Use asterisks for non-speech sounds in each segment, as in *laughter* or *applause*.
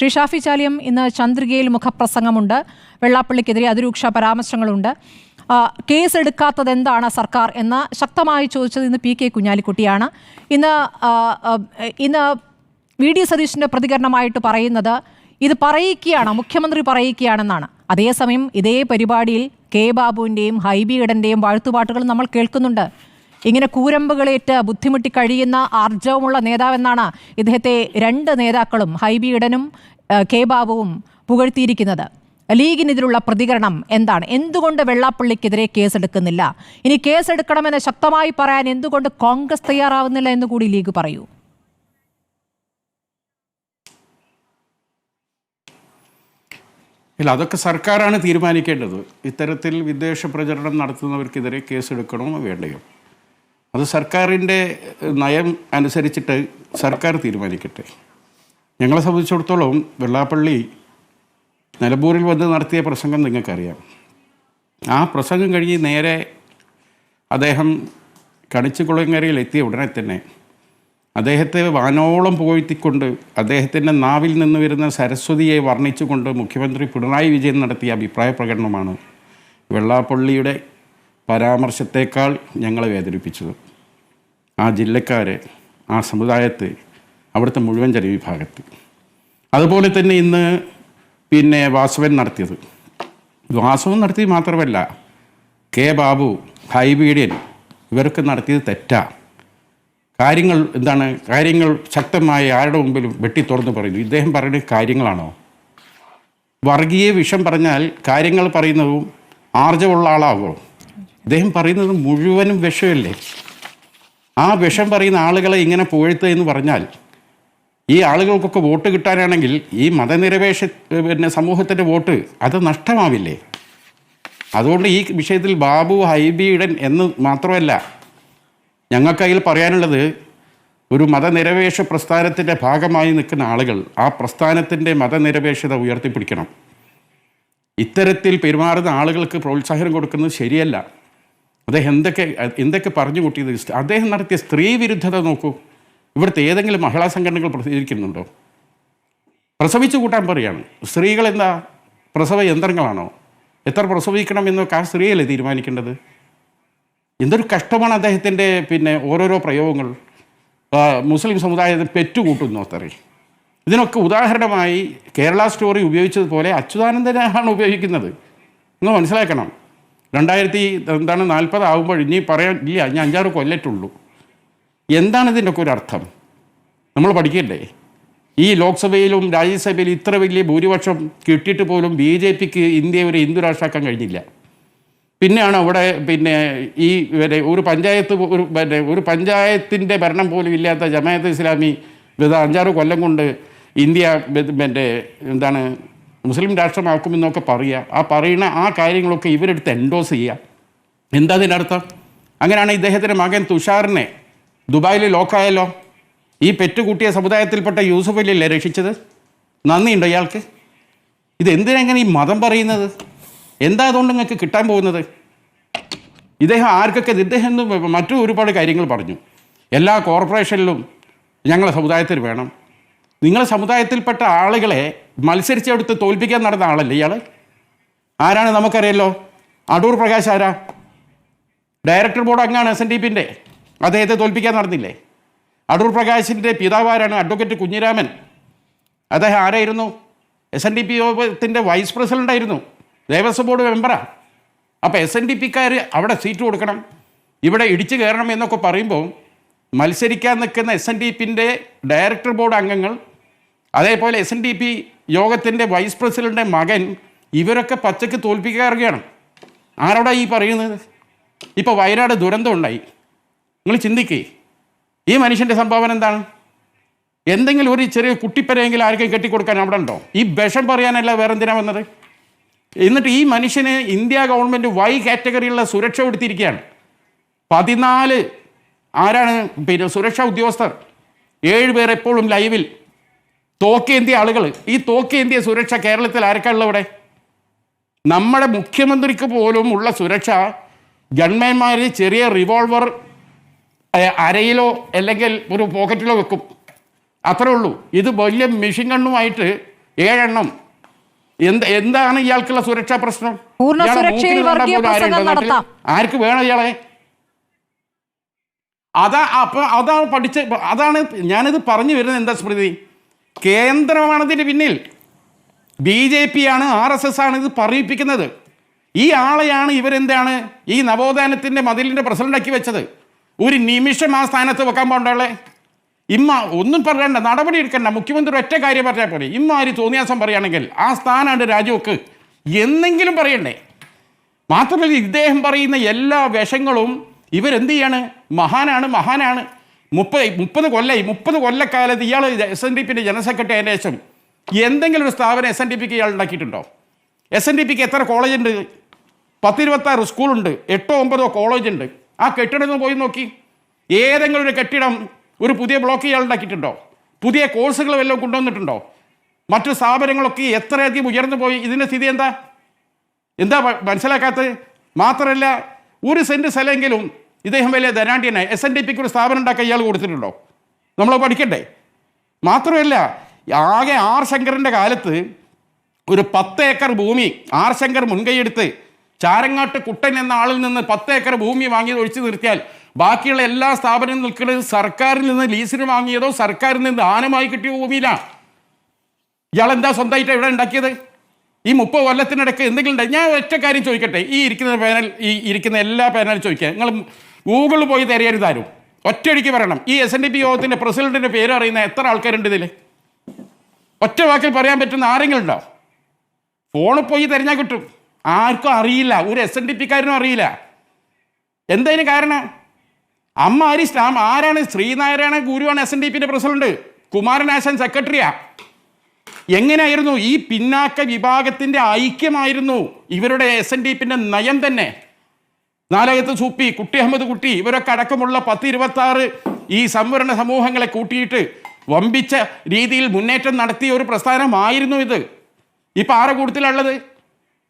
ശ്രീ ഷാഫി ചാലിയം ഇന്ന് ചന്ദ്രികയിൽ മുഖപ്രസംഗമുണ്ട്. വെള്ളാപ്പള്ളിക്കെതിരെ അതിരൂക്ഷ പരാമർശങ്ങളുണ്ട്. കേസെടുക്കാത്തത് എന്താണ് സർക്കാർ എന്ന് ശക്തമായി ചോദിച്ചത് ഇന്ന് പി കെ കുഞ്ഞാലിക്കുട്ടിയാണ്. ഇന്ന് ഇന്ന് വി ഡി സതീഷിന്റെ പ്രതികരണമായിട്ട് പറയുന്നത് ഇത് പറയിക്കുകയാണ് മുഖ്യമന്ത്രി പറയിക്കുകയാണെന്നാണ്. അതേസമയം ഇതേ പരിപാടിയിൽ കെ ബാബുവിന്റെയും ഹൈബി ഇടന്റെയും വാഴ്ത്തുപാട്ടുകൾ നമ്മൾ കേൾക്കുന്നുണ്ട്. ഇങ്ങനെ കൂരമ്പുകളേറ്റ് ബുദ്ധിമുട്ടി കഴിയുന്ന ആർജവമുള്ള നേതാവെന്നാണ് ഇദ്ദേഹത്തെ രണ്ട് നേതാക്കളും ഹൈബി ഇടനും കെ ബാബുവും പുകഴ്ത്തിയിരിക്കുന്നത്. ലീഗിനെതിരുള്ള പ്രതികരണം എന്താണ്? എന്തുകൊണ്ട് വെള്ളാപ്പള്ളിക്കെതിരെ കേസെടുക്കുന്നില്ല? ഇനി കേസെടുക്കണമെന്ന് ശക്തമായി പറയാൻ എന്തുകൊണ്ട് കോൺഗ്രസ് തയ്യാറാവുന്നില്ല എന്ന് കൂടി ലീഗ് പറയൂ. ഇല്ല അതൊക്കെ സർക്കാരാണ് തീരുമാനിക്കേണ്ടത്. ഇത്തരത്തിൽ വിദേശ പ്രചരണം നടത്തുന്നവർക്കെതിരെ കേസെടുക്കണമോ വേണ്ടയോ? അത് സർക്കാരിന്റെ നയം അനുസരിച്ചിട്ട് സർക്കാർ തീരുമാനിക്കട്ടെ. ഞങ്ങളെ സംബന്ധിച്ചിടത്തോളം വെള്ളാപ്പള്ളി നിലമ്പൂരിൽ വന്ന് നടത്തിയ പ്രസംഗം നിങ്ങൾക്കറിയാം. ആ പ്രസംഗം കഴിഞ്ഞ് നേരെ അദ്ദേഹം കണിച്ചുകുളങ്ങരയിൽ എത്തിയ ഉടനെ തന്നെ അദ്ദേഹത്തെ വാനോളം പോയിത്തിക്കൊണ്ട് അദ്ദേഹത്തിന്റെ നാവിൽ നിന്ന് വരുന്ന സരസ്വതിയെ വർണിച്ചുകൊണ്ട് മുഖ്യമന്ത്രി പിണറായി വിജയൻ നടത്തിയ അഭിപ്രായ പ്രകടനമാണ് വെള്ളാപ്പള്ളിയുടെ പരാമർശത്തേക്കാൾ ഞങ്ങളെ വേദനിപ്പിച്ചത്. ആ ജില്ലക്കാരെ ആ സമുദായത്തെ അവിടുത്തെ മുഴുവൻ ജനവിഭാഗത്ത്. അതുപോലെ തന്നെ ഇന്ന് പിന്നെ വാസവൻ നടത്തിയത്. വാസവൻ നടത്തി മാത്രമല്ല കെ ബാബു ഹൈബീഡിയൻ ഇവരൊക്കെ നടത്തിയത് തെറ്റാ. കാര്യങ്ങൾ എന്താണ് കാര്യങ്ങൾ ശക്തമായി ആരുടെ മുമ്പിലും വെട്ടി തുറന്ന് പറയുന്നു. ഇദ്ദേഹം പറയുന്ന കാര്യങ്ങളാണോ? വർഗീയ വിഷം പറഞ്ഞാൽ കാര്യങ്ങൾ പറയുന്നതും ആർജവുള്ള ആളാകുമോ ഇദ്ദേഹം പറയുന്നത് മുഴുവനും വിഷമല്ലേ? ആ വിഷം പറയുന്ന ആളുകളെ ഇങ്ങനെ പുകഴ്ത്തുക എന്ന് പറഞ്ഞാൽ ഈ ആളുകൾക്കൊക്കെ വോട്ട് കിട്ടാനാണെങ്കിൽ ഈ മതനിരപേക്ഷ പിന്നെ സമൂഹത്തിന്റെ വോട്ട് അത് നഷ്ടമാവില്ലേ? അതുകൊണ്ട് ഈ വിഷയത്തിൽ ബാബു ഹൈബീഡൻ എന്ന് മാത്രമല്ല ഞങ്ങൾക്കതിൽ പറയാനുള്ളത് ഒരു മതനിരപേക്ഷ പ്രസ്ഥാനത്തിന്റെ ഭാഗമായി നിൽക്കുന്ന ആളുകൾ ആ പ്രസ്ഥാനത്തിന്റെ മതനിരപേക്ഷത ഉയർത്തിപ്പിടിക്കണം. ഇത്തരത്തിൽ പെരുമാറുന്ന ആളുകൾക്ക് പ്രോത്സാഹനം കൊടുക്കുന്നത് ശരിയല്ല. അദ്ദേഹം എന്തൊക്കെ എന്തൊക്കെ പറഞ്ഞു കൂട്ടിയത്? അദ്ദേഹം നടത്തിയ സ്ത്രീ വിരുദ്ധത നോക്കൂ. ഇവിടുത്തെ ഏതെങ്കിലും മഹിളാ സംഘടനകൾ പ്രസിദ്ധീകരിക്കുന്നുണ്ടോ പ്രസവിച്ചു കൂട്ടാൻ പറയാണ്. സ്ത്രീകൾ എന്താ? പ്രസവ യന്ത്രങ്ങളാണോ? എത്ര പ്രസവിക്കണം എന്നൊക്കെ ആ സ്ത്രീയല്ലേ തീരുമാനിക്കേണ്ടത്? എന്തൊരു കഷ്ടമാണ് അദ്ദേഹത്തിന്റെ പിന്നെ ഓരോരോ പ്രയോഗങ്ങൾ. മുസ്ലിം സമുദായത്തെ പെറ്റുകൂട്ടുന്നു അത്രേ. ഇതിനൊക്കെ ഉദാഹരണമായി കേരള സ്റ്റോറി ഉപയോഗിച്ചതുപോലെ അച്യുതാനന്ദനാണ് ഉപയോഗിക്കുന്നത്. നിങ്ങൾ മനസ്സിലാക്കണം. രണ്ടായിരത്തി എന്താണ് നാൽപ്പത് ആകുമ്പോൾ ഇനി പറയാൻ ഇല്ല ഇനി അഞ്ചാറ് കൊല്ലറ്റുള്ളൂ എന്താണ് ഇതിന്റെയൊക്കെ ഒരു അർത്ഥം? നമ്മൾ പഠിക്കണ്ടേ ഈ ലോക്സഭയിലും രാജ്യസഭയിലും ഇത്ര വലിയ ഭൂരിപക്ഷം കിട്ടിയിട്ട് പോലും ബി ജെ പിക്ക് ഇന്ത്യയെ ഒരു ഹിന്ദു രാഷ്ട്രമാക്കാൻ കഴിഞ്ഞില്ല. പിന്നെയാണ് അവിടെ പിന്നെ ഈ വരെ ഒരു പഞ്ചായത്ത് ഒരു പിന്നെ ഒരു പഞ്ചായത്തിന്റെ ഭരണം പോലും ഇല്ലാത്ത ജമാഅത്ത് ഇസ്ലാമി അഞ്ചാറ് കൊല്ലം കൊണ്ട് ഇന്ത്യ ബ- എന്താണ് മുസ്ലിം രാഷ്ട്രമാക്കുമെന്നൊക്കെ പറയുക. ആ പറയുന്ന ആ കാര്യങ്ങളൊക്കെ ഇവരെടുത്ത് എൻഡോസ് ചെയ്യുക. എന്താ അതിനർത്ഥം അങ്ങനെയാണ് ഇദ്ദേഹത്തിന്റെ മകൻ തുഷാറിനെ ദുബായിൽ ലോക്കായല്ലോ ഈ പെറ്റുകൂട്ടിയ സമുദായത്തിൽപ്പെട്ട യൂസഫ് അലിയല്ലേ രക്ഷിച്ചത്? നന്ദിയുണ്ടോ ഇയാൾക്ക്? ഇതെന്തിനെങ്ങനെ ഈ മതം പറയുന്നത്? എന്താ അതുകൊണ്ട് നിങ്ങൾക്ക് കിട്ടാൻ പോകുന്നത്? ഇദ്ദേഹം ആർക്കൊക്കെ ഇദ്ദേഹം മറ്റു ഒരുപാട് കാര്യങ്ങൾ പറഞ്ഞു. എല്ലാ കോർപ്പറേഷനിലും ഞങ്ങളെ സമുദായത്തിൽ വേണം. നിങ്ങളെ സമുദായത്തിൽപ്പെട്ട ആളുകളെ മത്സരിച്ചെടുത്ത് തോൽപ്പിക്കാൻ നടന്ന ആളല്ലേ ഇയാൾ ആരാണ് നമുക്കറിയല്ലോ? അടൂർ പ്രകാശ് ആരാ? ഡയറക്ടർ ബോർഡ് അംഗമാണ് എസ് എൻ ഡി പിന്റെ അദ്ദേഹത്തെ തോൽപ്പിക്കാൻ നടന്നില്ലേ? അടൂർ പ്രകാശിന്റെ പിതാവാരാണ് അഡ്വക്കേറ്റ് കുഞ്ഞിരാമൻ. അദ്ദേഹം ആരായിരുന്നു? എസ് എൻ ഡി പി യോഗത്തിന്റെ വൈസ് പ്രസിഡന്റ് ആയിരുന്നു. ദേവസ്വം ബോർഡ് മെമ്പറാണ് അപ്പോൾ എസ് എൻ ഡി പിക്കാർ അവിടെ സീറ്റ് കൊടുക്കണം. ഇവിടെ ഇടിച്ചു കയറണം എന്നൊക്കെ പറയുമ്പോൾ മത്സരിക്കാൻ നിൽക്കുന്ന എസ് എൻ ഡി പിന്റെ ഡയറക്ടർ ബോർഡ് അംഗങ്ങൾ അതേപോലെ എസ് എൻ ഡി പി യോഗത്തിന്റെ വൈസ് പ്രസിഡന്റെ മകൻ ഇവരൊക്കെ പച്ചയ്ക്ക് തോൽപ്പിക്കാറുകയാണ് ആരോടാ ഈ പറയുന്നത്? ഇപ്പോൾ വയനാട് ദുരന്തം ഉണ്ടായി. നിങ്ങൾ ചിന്തിക്കേ. ഈ മനുഷ്യന്റെ സംഭാവന എന്താണ്? എന്തെങ്കിലും ഒരു ചെറിയ കുട്ടിപ്പരെയെങ്കിലും ആർക്കും കെട്ടിക്കൊടുക്കാൻ അവിടെ ഉണ്ടോ? ഈ വിഷം പറയാനല്ല വേറെ എന്തിനാ വന്നത്? എന്നിട്ട് ഈ മനുഷ്യന് ഇന്ത്യ ഗവൺമെന്റ് വൈ കാറ്റഗറിയുള്ള സുരക്ഷ കൊടുത്തിരിക്കുകയാണ്. പതിനാല് ആരാണ്? പിന്നെ സുരക്ഷാ ഉദ്യോഗസ്ഥർ. ഏഴ് പേർ എപ്പോഴും ലൈവിൽ തോക്കേന്തിയ ആളുകൾ ഈ തോക്കേന്ത്യ സുരക്ഷ കേരളത്തിൽ ആരൊക്കെയുള്ള ഇവിടെ? നമ്മുടെ മുഖ്യമന്ത്രിക്ക് പോലും ഉള്ള സുരക്ഷ ഗൺമാൻമാർ ചെറിയ റിവോൾവർ അരയിലോ അല്ലെങ്കിൽ ഒരു പോക്കറ്റിലോ വെക്കും. അത്രേ ഉള്ളൂ. ഇത് വലിയ മെഷീൻ ഗണ്ണുമായിട്ട് ഏഴെണ്ണം. എന്ത് എന്താണ് ഇയാൾക്കുള്ള സുരക്ഷാ പ്രശ്നം. ആർക്ക് വേണം ഇയാളെ? അതാ അപ്പൊ അതാണ് പഠിച്ച അതാണ് ഞാനിത് പറഞ്ഞു വരുന്നത് എന്താ സ്മൃതി? കേന്ദ്രമാണ് ഇതിന് പിന്നിൽ. ബി ജെ പി ആണ് ആർ എസ് എസ് ആണ് ഇത് പറയിപ്പിക്കുന്നത്. ഈ ആളെയാണ് ഇവരെന്താണ് ഈ നവോത്ഥാനത്തിന്റെ മതിലിന്റെ പ്രസിഡന്റാക്കി വെച്ചത്. ഒരു നിമിഷം ആ സ്ഥാനത്ത് വെക്കാൻ പോകണ്ടേ ഇമ്മ ഒന്നും പറയണ്ട നടപടി എടുക്കണ്ട. മുഖ്യമന്ത്രി ഒറ്റ കാര്യം പറഞ്ഞാൽ പോലെ ഇമ്മാരി തോന്നിയാസം പറയുകയാണെങ്കിൽ ആ സ്ഥാനമാണ് രാജിവെക്ക് എന്നെങ്കിലും പറയണ്ടേ? മാത്രമല്ല ഇദ്ദേഹം പറയുന്ന എല്ലാ വിഷങ്ങളും ഇവരെന്ത് ചെയ്യാണ്? മഹാനാണ് മഹാനാണ്. മുപ്പത് മുപ്പത് കൊല്ലായി മുപ്പത് കൊല്ലക്കാലത്ത് ഇയാൾ എസ് എൻ ഡി പിന്റെ ജനറൽ സെക്രട്ടറി ശേഷം എന്തെങ്കിലും ഒരു സ്ഥാപനം എസ് എൻ ഡി പിക്ക് ഇയാൾ ഉണ്ടാക്കിയിട്ടുണ്ടോ? എസ് എൻ ഡി പിക്ക് എത്ര കോളേജുണ്ട് പത്തിരുപത്താറ് സ്കൂളുണ്ട് എട്ടോ ഒമ്പതോ കോളേജുണ്ട് ആ കെട്ടിടം പോയി നോക്കി. ഏതെങ്കിലും ഒരു കെട്ടിടം ഒരു പുതിയ ബ്ലോക്ക് ഇയാൾ ഉണ്ടാക്കിയിട്ടുണ്ടോ? പുതിയ കോഴ്സുകൾ വല്ലതും കൊണ്ടുവന്നിട്ടുണ്ടോ? മറ്റു സ്ഥാപനങ്ങളൊക്കെ എത്രയധികം ഉയർന്നു പോയി? ഇതിന്റെ സ്ഥിതി എന്താ? എന്താ മനസ്സിലാക്കാത്തത്? മാത്രമല്ല ഒരു സെന്റ് സ്ഥലമെങ്കിലും ഇദ്ദേഹം വലിയ ധനാണ്ടിയനായി എസ് എൻ ഡി പിക്ക് ഒരു സ്ഥാപനം ഉണ്ടാക്കാൻ ഇയാൾ കൊടുത്തിട്ടുണ്ടോ? നമ്മൾ പഠിക്കണ്ടേ? മാത്രമല്ല ആകെ ആർ ശങ്കറിന്റെ കാലത്ത് ഒരു പത്ത് ഏക്കർ ഭൂമി ആർ ശങ്കർ മുൻകൈയെടുത്ത് ചാരങ്ങാട്ട് കുട്ടൻ എന്ന ആളിൽ നിന്ന് പത്ത് ഏക്കർ ഭൂമി വാങ്ങിയത് ഒഴിച്ചു നിർത്തിയാൽ ബാക്കിയുള്ള എല്ലാ സ്ഥാപനവും നിൽക്കുന്നത് സർക്കാരിൽ നിന്ന് ലീസിന് വാങ്ങിയതോ സർക്കാരിൽ നിന്ന് ദാനമായി കിട്ടിയ ഭൂമിയിലാണ് ഇയാൾ എന്താ സ്വന്തമായിട്ട് ഇവിടെ ഉണ്ടാക്കിയത്? ഈ മുപ്പത് കൊല്ലത്തിനിടയ്ക്ക് എന്തെങ്കിലും ഉണ്ടായി? ഞാൻ ഒറ്റ കാര്യം ചോദിക്കട്ടെ. ഈ ഇരിക്കുന്ന പാനൽ ഈ ഇരിക്കുന്ന എല്ലാ പാനലും ചോദിക്കുക നിങ്ങൾ ഗൂഗിളിൽ പോയി തിരയരുതാരും ഒറ്റയടിക്ക് പറയണം. ഈ എസ് എൻ ഡി പി യോഗത്തിന്റെ പ്രസിഡന്റിന്റെ പേര് അറിയുന്ന എത്ര ആൾക്കാരുണ്ട് ഇതിൽ ഒറ്റ വാക്കിൽ പറയാൻ പറ്റുന്ന ആരെങ്കിലും ഉണ്ടോ? ഫോണിൽ പോയി തിരഞ്ഞാൽ കിട്ടും. ആർക്കും അറിയില്ല. ഒരു എസ് എൻ ഡി പിക്കാരനും അറിയില്ല. എന്തതിന് കാരണം? അമ്മ ആരി? സ്റ്റാം ആരാണ്? ശ്രീനാരായണ ഗുരുവാണ് എസ് എൻ ഡി പിന്റെ പ്രസിഡന്റ്. കുമാരനാശൻ സെക്രട്ടറിയാ. എങ്ങനെയായിരുന്നു? ഈ പിന്നാക്ക വിഭാഗത്തിന്റെ ഐക്യമായിരുന്നു. ഇവരുടെ എസ് എൻ ഡി പിന്റെ നയം തന്നെ. നാലകത്ത് സൂപ്പി കുട്ടി അഹമ്മദ് കുട്ടി ഇവരൊക്കെ അടക്കമുള്ള പത്ത് ഇരുപത്തി ആറ് ഈ സംവരണ സമൂഹങ്ങളെ കൂട്ടിയിട്ട് വമ്പിച്ച രീതിയിൽ മുന്നേറ്റം നടത്തിയ ഒരു പ്രസ്ഥാനമായിരുന്നു ഇത്. ഇപ്പം ആരെ കൂട്ടത്തിലുള്ളത്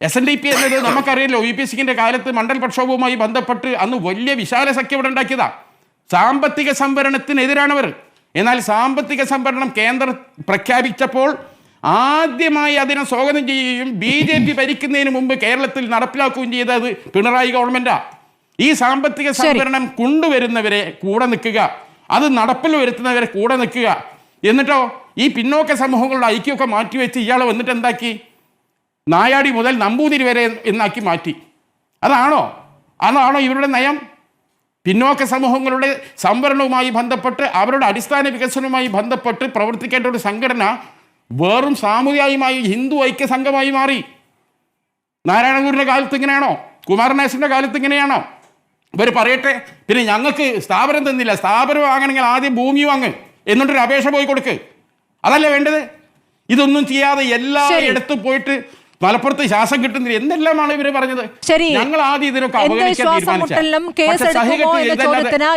എസ് എൻ ഡി പി എന്നത് നമുക്കറിയാലോ യു പി സിക്കിന്റെ കാലത്ത് മണ്ഡൽ പ്രക്ഷോഭവുമായി ബന്ധപ്പെട്ട് അന്ന് വലിയ വിശാല സഖ്യം ഇവിടെ ഉണ്ടാക്കിയതാ. സാമ്പത്തിക സംവരണത്തിനെതിരാണവർ. എന്നാൽ സാമ്പത്തിക സംവരണം കേന്ദ്രം പ്രഖ്യാപിച്ചപ്പോൾ ആദ്യമായി അതിനെ സ്വാഗതം ചെയ്യുകയും ബി ജെ പി ഭരിക്കുന്നതിന് മുമ്പ് കേരളത്തിൽ നടപ്പിലാക്കുകയും ചെയ്തത് പിണറായി ഗവൺമെന്റാ. ഈ സാമ്പത്തിക സംവരണം കൊണ്ടുവരുന്നവരെ കൂടെ നിൽക്കുക. അത് നടപ്പിൽ വരുത്തുന്നവരെ കൂടെ നിൽക്കുക. എന്നിട്ടോ ഈ പിന്നോക്ക സമൂഹങ്ങളുടെ ഐക്യമൊക്കെ മാറ്റിവെച്ച് ഇയാളെ വന്നിട്ട് എന്താക്കി? നായാടി മുതൽ നമ്പൂതിരി വരെ എന്നാക്കി മാറ്റി. അതാണോ? അതാണോ ഇവരുടെ നയം? പിന്നോക്ക സമൂഹങ്ങളുടെ സംവരണവുമായി ബന്ധപ്പെട്ട് അവരുടെ അടിസ്ഥാന വികസനവുമായി ബന്ധപ്പെട്ട് പ്രവർത്തിക്കേണ്ട ഒരു സംഘടന വെറും സാമുദായികമായി ഹിന്ദു ഐക്യ സംഘമായി മാറി. നാരായണഗുരുവിന്റെ കാലത്ത് ഇങ്ങനെയാണോ? കുമാരനാശിന്റെ കാലത്ത് ഇങ്ങനെയാണോ? ഇവർ പറയട്ടെ പിന്നെ ഞങ്ങൾക്ക് സ്ഥാപനം തന്നില്ല. സ്ഥാപനം വാങ്ങണമെങ്കിൽ ആദ്യം ഭൂമി വാങ്ങ്. എന്നിട്ടൊരു അപേക്ഷ പോയി കൊടുക്ക്. അതല്ലേ വേണ്ടത്? ഇതൊന്നും ചെയ്യാതെ എല്ലായിടത്തും പോയിട്ട് മലപ്പുറത്ത് ശ്വാസം കിട്ടുന്നില്ല. എന്തെല്ലാമാണ് ഇവർ പറഞ്ഞത്? ശരി. ഞങ്ങൾ ആദ്യം ഇതിനൊക്കെ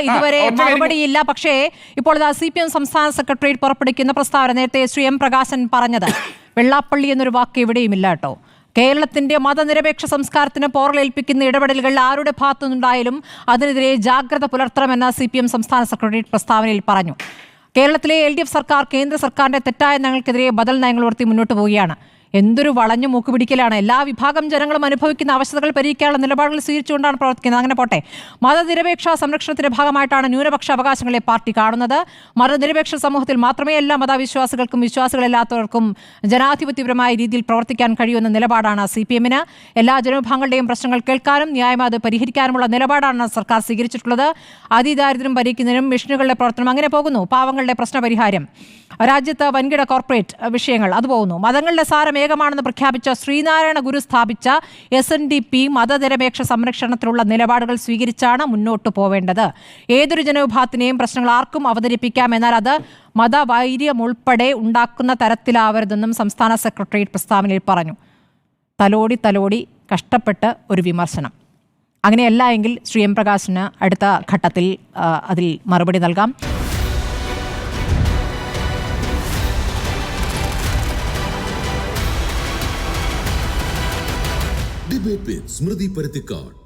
ഇതുവരെ മറുപടിയില്ല. പക്ഷേ ഇപ്പോൾ സി പി എം സംസ്ഥാന സെക്രട്ടേറിയറ്റ് പുറപ്പെടുവിക്കുന്ന പ്രസ്താവന. നേരത്തെ ശ്രീ എം പ്രകാശൻ പറഞ്ഞത്. *coughs* വെള്ളാപ്പള്ളി എന്നൊരു വാക്ക് എവിടെയും ഇല്ല കേട്ടോ. കേരളത്തിന്റെ മതനിരപേക്ഷ സംസ്കാരത്തിന് പോറലേൽപ്പിക്കുന്ന ഇടപെടലുകൾ ആരുടെ ഭാഗത്തുനിന്നുണ്ടായാലും അതിനെതിരെ ജാഗ്രത പുലർത്തണമെന്ന് സി പി എം സംസ്ഥാന സെക്രട്ടേറിയറ്റ് പ്രസ്താവനയിൽ പറഞ്ഞു. കേരളത്തിലെ എൽ ഡി എഫ് സർക്കാർ കേന്ദ്ര സർക്കാരിന്റെ തെറ്റായ നയങ്ങൾക്കെതിരെ ബദൽ നയങ്ങൾ ഉയർത്തി മുന്നോട്ട് പോവുകയാണ്. എന്തൊരു വളഞ്ഞു മൂക്ക് പിടിക്കലാണ്. എല്ലാ വിഭാഗം ജനങ്ങളും അനുഭവിക്കുന്ന അവസ്ഥകൾ പരിഹരിക്കാനുള്ള നിലപാടുകൾ സ്വീകരിച്ചുകൊണ്ടാണ് പ്രവർത്തിക്കുന്നത്. അങ്ങനെ പോട്ടെ. മതനിരപേക്ഷ സംരക്ഷണത്തിന്റെ ഭാഗമായിട്ടാണ് ന്യൂനപക്ഷ അവകാശങ്ങളെ പാർട്ടി കാണുന്നത്. മതനിരപേക്ഷ സമൂഹത്തിൽ മാത്രമേ എല്ലാ മതവിശ്വാസികൾക്കും വിശ്വാസികളില്ലാത്തവർക്കും ജനാധിപത്യപരമായ രീതിയിൽ പ്രവർത്തിക്കാൻ കഴിയുമെന്ന നിലപാടാണ് സി പി എമ്മിന് എല്ലാ ജനവിഭാഗങ്ങളുടെയും പ്രശ്നങ്ങൾ കേൾക്കാനും ന്യായമായി അത് പരിഹരിക്കാനുമുള്ള നിലപാടാണ് സർക്കാർ സ്വീകരിച്ചിട്ടുള്ളത്. അതിദാരിദ്ര്യം ഭരിക്കുന്നതിനും മിഷനുകളുടെ പ്രവർത്തനം അങ്ങനെ പോകുന്നു. പാവങ്ങളുടെ പ്രശ്നപരിഹാരം രാജ്യത്ത് വൻകിട കോർപ്പറേറ്റ് വിഷയങ്ങൾ അത് പോകുന്നു. മതങ്ങളുടെ സാരം ഏകമാണെന്ന് പ്രഖ്യാപിച്ച ശ്രീനാരായണ ഗുരു സ്ഥാപിച്ച എസ് എൻ ഡി പി മതനിരപേക്ഷ സംരക്ഷണത്തിലുള്ള നിലപാടുകൾ സ്വീകരിച്ചാണ് മുന്നോട്ട് പോവേണ്ടത്. ഏതൊരു ജനവിഭാഗത്തിനെയും പ്രശ്നങ്ങൾ ആർക്കും അവതരിപ്പിക്കാം എന്നാൽ അത് മതവൈര്യം ഉൾപ്പെടെ ഉണ്ടാക്കുന്ന തരത്തിലാവരുതെന്നും സംസ്ഥാന സെക്രട്ടേറിയറ്റ് പ്രസ്താവനയിൽ പറഞ്ഞു. തലോടി തലോടി കഷ്ടപ്പെട്ട് ഒരു വിമർശനം. അങ്ങനെയല്ല എങ്കിൽ ശ്രീ എം പ്രകാശിന് അടുത്ത ഘട്ടത്തിൽ അതിൽ മറുപടി നൽകാം. स्मृति परितिकाड